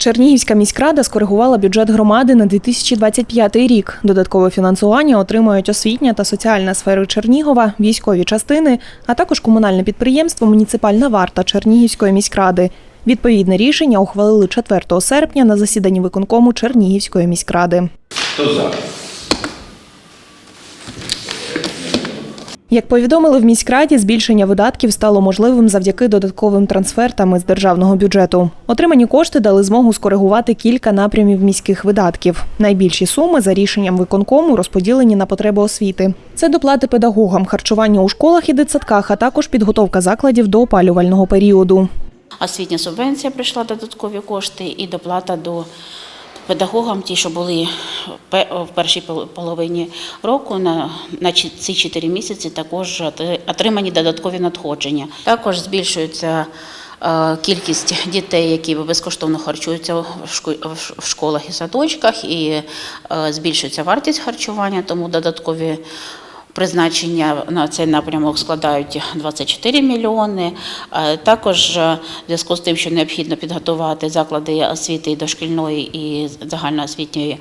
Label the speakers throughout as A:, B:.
A: Чернігівська міськрада скоригувала бюджет громади на 2025 рік. Додаткове фінансування отримають освітня та соціальна сфери Чернігова, військові частини, а також комунальне підприємство Муніципальна варта Чернігівської міськради. Відповідне рішення ухвалили 4 серпня на засіданні виконкому Чернігівської міськради.
B: Хто за?
A: Як повідомили в міськраді, збільшення видатків стало можливим завдяки додатковим трансфертам із державного бюджету. Отримані кошти дали змогу скоригувати кілька напрямів міських видатків. Найбільші суми за рішенням виконкому розподілені на потреби освіти. Це доплати педагогам, харчування у школах і дитсадках, а також підготовка закладів до опалювального періоду.
C: Освітня субвенція прийшла додаткові кошти і доплата до педагогам, ті, що були пе- в першій пол- половині року, на, на ці 4 місяці також отримані додаткові надходження. Також збільшується е, кількість дітей, які безкоштовно харчуються в шко- школах і садочках, і е, збільшується вартість харчування, тому додаткові Призначення на цей напрямок складають 24 мільйони. Е, Також е, в зв'язку з тим, що необхідно підготувати заклади освіти і дошкільної і загальноосвітньої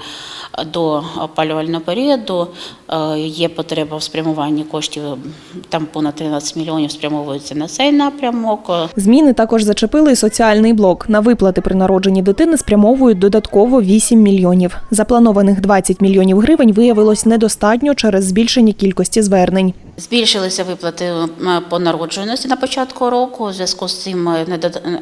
C: до опалювального періоду, е, є потреба в спрямуванні коштів. Там понад 13 мільйонів спрямовується на цей напрямок.
A: Зміни також зачепили і соціальний блок. На виплати при народженні дитини спрямовують додатково 8 мільйонів. Запланованих 20 мільйонів гривень виявилось недостатньо через збільшення кількості звернень.
C: Збільшилися виплати по народжуваності на початку року. У зв'язку з цим е,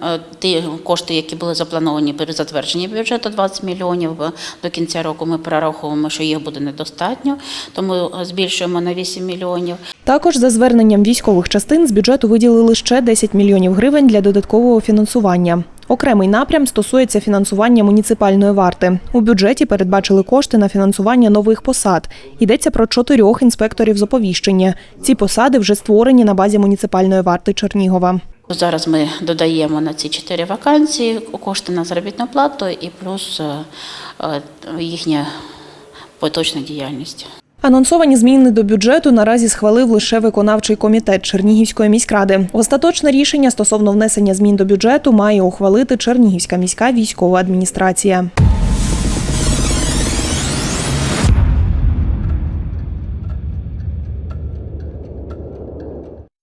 C: е, ті кошти, які були заплановані при затвердженні бюджету 20 мільйонів, е, до кінця року ми перераховуємо, що їх буде недостатньо, тому е, збільшуємо на 8 мільйонів.
A: Також за зверненням військових частин з бюджету виділили ще 10 мільйонів гривень для додаткового фінансування. Окремий напрям стосується фінансування муніципальної варти. У бюджеті передбачили кошти на фінансування нових посад. Йдеться про чотирьох інспекторів з оповіщення. Ці посади вже створені на базі муніципальної варти Чернігова.
C: Зараз ми додаємо на ці чотири вакансії кошти на заробітну плату і плюс е, е, їхня поточна діяльність.
A: Анонсовані зміни до бюджету наразі схвалив лише виконавчий комітет Чернігівської міськради. Остаточне рішення стосовно внесення змін до бюджету має ухвалити Чернігівська міська військова адміністрація.